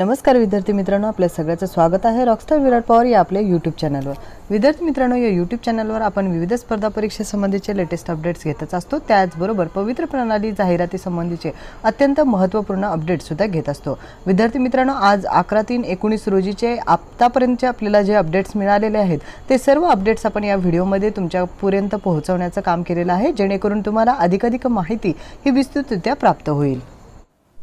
नमस्कार विद्यार्थी मित्रांनो आपल्या सगळ्याचं स्वागत आहे रॉकस्टार विराट पवार या आपल्या यूट्यूब चॅनलवर विद्यार्थी मित्रांनो या यूट्यूब चॅनलवर आपण विविध स्पर्धा परीक्षेसंबंधीचे लेटेस्ट अपडेट्स घेतच असतो. त्याचबरोबर पवित्र प्रणाली जाहिरातीसंबंधीचे अत्यंत महत्त्वपूर्ण अपडेट्ससुद्धा घेत असतो. विद्यार्थी मित्रांनो आज अकरा तीन एकोणीस रोजीचे आत्तापर्यंतचे आपल्याला जे अपडेट्स मिळालेले आहेत ते सर्व अपडेट्स आपण या व्हिडिओमध्ये तुमच्यापर्यंत पोहोचवण्याचं काम केलेलं आहे. जेणेकरून तुम्हाला अधिकाधिक माहिती ही विस्तृतरित्या प्राप्त होईल.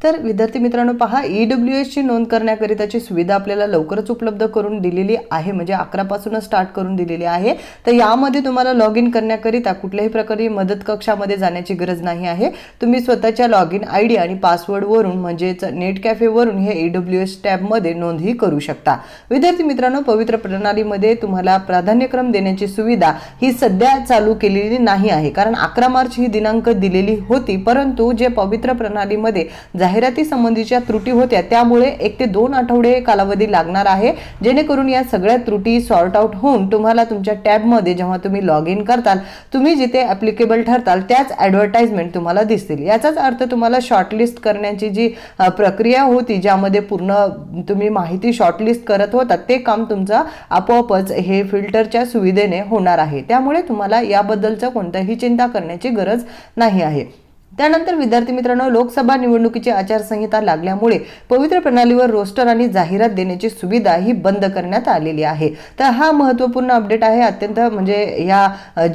तर विद्यार्थी मित्रांनो पहा ई डब्ल्यू एसची नोंद करण्याकरिताची सुविधा आपल्याला लवकरच उपलब्ध करून दिलेली आहे म्हणजे अकरापासूनच स्टार्ट करून दिलेली आहे. तर यामध्ये तुम्हाला लॉग इन करण्याकरिता कुठल्याही प्रकारे मदत कक्षामध्ये जाण्याची गरज नाही आहे. तुम्ही स्वतःच्या लॉग इन आय डी आणि पासवर्डवरून म्हणजेच नेट कॅफेवरून हे ई डब्ल्यू एस टॅबमध्ये नोंदही करू शकता. विद्यार्थी मित्रांनो पवित्र प्रणालीमध्ये तुम्हाला प्राधान्यक्रम देण्याची सुविधा ही सध्या चालू केलेली नाही आहे. कारण अकरा मार्च ही दिनांक दिलेली होती परंतु जे पवित्र प्रणालीमध्ये जाहिराती संबंधीच्या त्रुटी होत्या त्यामुळे एक ते दोन आठवडे कालावधी लागणार आहे. जेणेकरून या सगळ्या त्रुटी सॉर्ट आउट होऊन तुम्हाला तुमच्या टॅबमध्ये जेव्हा तुम्ही लॉग इन करताल तुम्ही जिथे ॲप्लिकेबल ठरताल त्याच ॲडव्हर्टाइजमेंट तुम्हाला दिसतील. याचाच अर्थ तुम्हाला शॉर्टलिस्ट करण्याची जी प्रक्रिया होती ज्यामध्ये पूर्ण तुम्ही माहिती शॉर्टलिस्ट करत होता ते काम तुमचं आपोआपच हे फिल्टरच्या सुविधेने होणार आहे. त्यामुळे तुम्हाला याबद्दलचं कोणत्याही चिंता करण्याची गरज नाही आहे. त्यानंतर विद्यार्थी मित्रांनो लोकसभा निवडणुकीची आचारसंहिता लागल्यामुळे पवित्र प्रणालीवर रोस्टर आणि जाहिरात देण्याची सुविधा ही बंद करण्यात आलेली आहे. तर हा महत्त्वपूर्ण अपडेट आहे. अत्यंत म्हणजे या अ,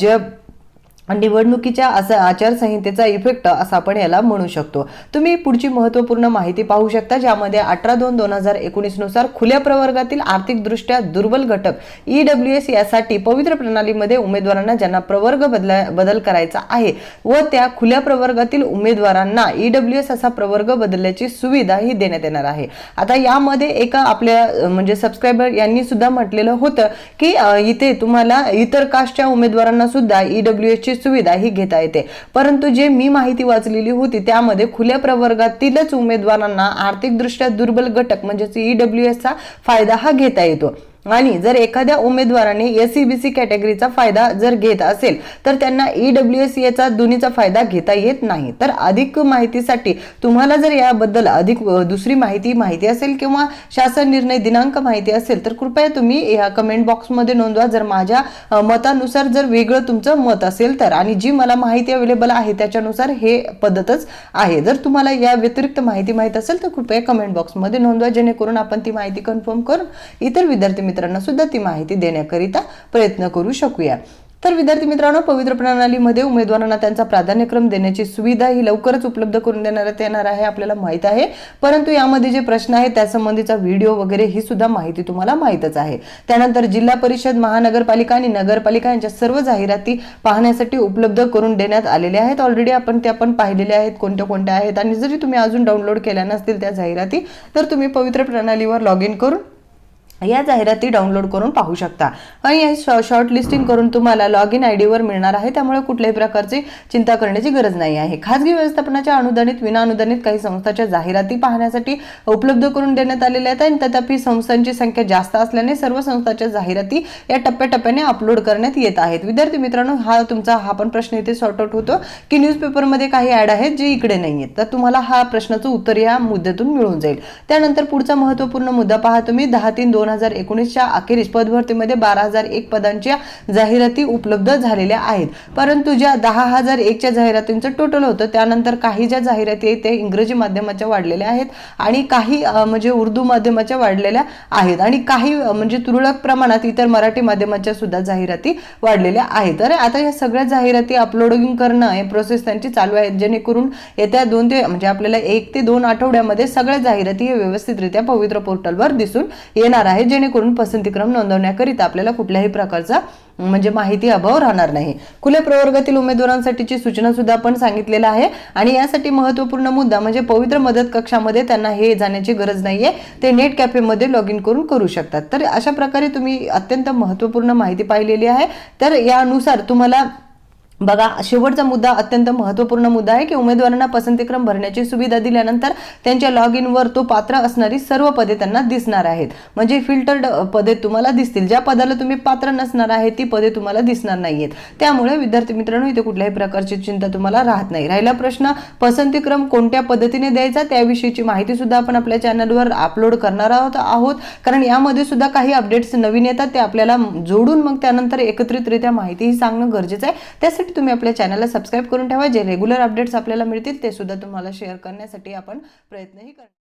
आणि निवडणुकीच्या असं आचारसंहितेचा इफेक्ट असं आपण याला म्हणू शकतो. तुम्ही पुढची महत्त्वपूर्ण माहिती पाहू शकता ज्यामध्ये अठरा दोन दोन हजार एकोणीसनुसार खुल्या प्रवर्गातील आर्थिकदृष्ट्या दुर्बल घटक ई डब्ल्यू एस यासाठी पवित्र प्रणालीमध्ये उमेदवारांना ज्यांना प्रवर्ग बदला बदल करायचा आहे व त्या खुल्या प्रवर्गातील उमेदवारांना ई डब्ल्यू एस असा प्रवर्ग बदलण्याची सुविधा ही देण्यात येणार आहे. आता यामध्ये एका आपल्या म्हणजे सबस्क्रायबर यांनी सुद्धा म्हटलेलं होतं की इथे तुम्हाला इतर कास्टच्या उमेदवारांना सुद्धा ई डब्ल्यू एसची सुविधा ही घेता येते. परंतु जे मी माहिती वाचलेली होती त्यामध्ये खुल्या प्रवर्गातीलच उमेदवारांना आर्थिकदृष्ट्या दुर्बल घटक म्हणजेच ईडब्ल्यू एसचा फायदा हा घेता येतो. आणि जर एखाद्या उमेदवाराने एस सी बी सी कॅटेगरीचा फायदा जर घेत असेल तर त्यांना ई डब्ल्यू एस एचा दोन्हीचा फायदा घेता येत नाही. तर अधिक माहितीसाठी तुम्हाला जर याबद्दल अधिक दुसरी माहिती माहिती असेल किंवा शासन निर्णय दिनांक माहिती असेल तर कृपया तुम्ही या कमेंट बॉक्समध्ये नोंदवा. जर माझ्या मतानुसार जर वेगळं तुमचं मत असेल तर आणि जी मला माहिती अवेलेबल आहे त्याच्यानुसार हे पद्धतच आहे. जर तुम्हाला या व्यतिरिक्त माहिती माहीत असेल तर कृपया कमेंट बॉक्समध्ये नोंदवा जेणेकरून आपण ती माहिती कन्फर्म करून इतर विद्यार्थी मित्रांना सुद्धा ती माहिती देण्याकरिता प्रयत्न करू शकूया. तर विद्यार्थी मित्रांनो पवित्र प्रणालीमध्ये उमेदवारांना त्यांचा प्राधान्यक्रम देण्याची सुविधा ही लवकरच उपलब्ध करून देण्यात येणार आहे आपल्याला माहीत आहे. परंतु यामध्ये जे प्रश्न आहेत त्यासंबंधीचा व्हिडिओ वगैरे ही सुद्धा माहिती तुम्हाला माहीतच आहे. त्यानंतर जिल्हा परिषद महानगरपालिका आणि नगरपालिका यांच्या सर्व जाहिराती पाहण्यासाठी उपलब्ध करून देण्यात आलेल्या आहेत. ऑलरेडी आपण त्या पण पाहिलेल्या आहेत कोणत्या कोणत्या आहेत. आणि जरी तुम्ही अजून डाउनलोड केल्या नसतील त्या जाहिराती तर तुम्ही पवित्र प्रणालीवर लॉग इन करून या जाहिराती डाउनलोड करून पाहू शकता. आणि हे शॉर्ट लिस्टिंग करून तुम्हाला लॉग इन आय डीवर मिळणार आहे. त्यामुळे कुठल्याही प्रकारची चिंता करण्याची गरज नाही आहे. खाजगी व्यवस्थापनाच्या अनुदानित विनाअनुदानित काही संस्थांच्या जाहिराती पाहण्यासाठी उपलब्ध करून देण्यात आलेल्या आहेत आणि तथापि संस्थांची संख्या जास्त असल्याने सर्व संस्थांच्या जाहिराती या टप्प्याटप्प्याने अपलोड करण्यात येत आहेत. विद्यार्थी मित्रांनो हा तुमचा हा पण प्रश्न इथे सॉर्ट आउट होतो की न्यूजपेपरमध्ये काही ॲड आहेत जे इकडे नाही आहेत. तर तुम्हाला हा प्रश्नाचं उत्तर या मुद्द्यातून मिळून जाईल. त्यानंतर पुढचा महत्त्वपूर्ण मुद्दा पहा तुम्ही. दहा तीन दोन हजार एकोणीसच्या अखेरीस पदभरतीमध्ये बारा हजार एक पदांच्या जाहिराती उपलब्ध झालेल्या आहेत. परंतु ज्या दहा हजार एकच्या जाहिरातींचं टोटल होतं त्यानंतर काही ज्या जाहिराती आहेत त्या इंग्रजी माध्यमाच्या वाढलेल्या आहेत आणि काही म्हणजे उर्दू माध्यमाच्या वाढलेल्या आहेत आणि काही म्हणजे तुरळक प्रमाणात इतर मराठी माध्यमाच्या सुद्धा जाहिराती वाढलेल्या आहेत. तर आता या सगळ्या जाहिराती अपलोडिंग करणं हे प्रोसेस त्यांची चालू आहे जेणेकरून येत्या दोन ते म्हणजे आपल्याला एक ते दोन आठवड्यामध्ये सगळ्या जाहिराती हे व्यवस्थितरित्या पवित्र पोर्टलवर दिसून येणार आहे जेणेकरून पसंतीक्रम नोंदवण्याकरिता आपल्याला कुठल्याही प्रकारचा म्हणजे माहिती अभाव राहणार नाही. खुल्या प्रवर्गातील उमेदवारांसाठीची सूचना सुद्धा आपण सांगितलेलं आहे. आणि यासाठी महत्त्वपूर्ण मुद्दा म्हणजे पवित्र मदत कक्षामध्ये त्यांना हे जाण्याची गरज नाहीये. ते नेट कॅफेमध्ये लॉग इन करून करू शकतात. तर अशा प्रकारे तुम्ही अत्यंत महत्त्वपूर्ण माहिती पाहिलेली आहे. तर यानुसार तुम्हाला बघा शेवटचा मुद्दा अत्यंत महत्त्वपूर्ण मुद्दा आहे की उमेदवारांना पसंतीक्रम भरण्याची सुविधा दिल्यानंतर त्यांच्या लॉग इनवर तो पात्र असणारी सर्व पदे त्यांना दिसणार आहेत. म्हणजे फिल्टर्ड पदे तुम्हाला दिसतील. ज्या पदाला तुम्ही पात्र नसणार आहे ती पदे तुम्हाला दिसणार नाहीयेत. त्यामुळे विद्यार्थी मित्रांनो इथे कुठल्याही प्रकारची चिंता तुम्हाला राहत नाही. राहिला प्रश्न पसंतीक्रम कोणत्या पद्धतीने द्यायचा? त्याविषयीची माहिती सुद्धा आपण आपल्या चॅनलवर अपलोड करणार आहोत आहोत. कारण यामध्ये सुद्धा काही अपडेट्स नवीन येतात ते आपल्याला जोडून मग त्यानंतर एकत्रितरित्या माहितीही सांगणं गरजेचं आहे. त्यासाठी तुम्ही आपल्या चॅनलला सबस्क्राईब करून ठेवा. जे रेग्युलर अपडेट्स आपल्याला मिळतील ते सुद्धा तुम्हाला शेअर करण्यासाठी आपण प्रयत्नही करणार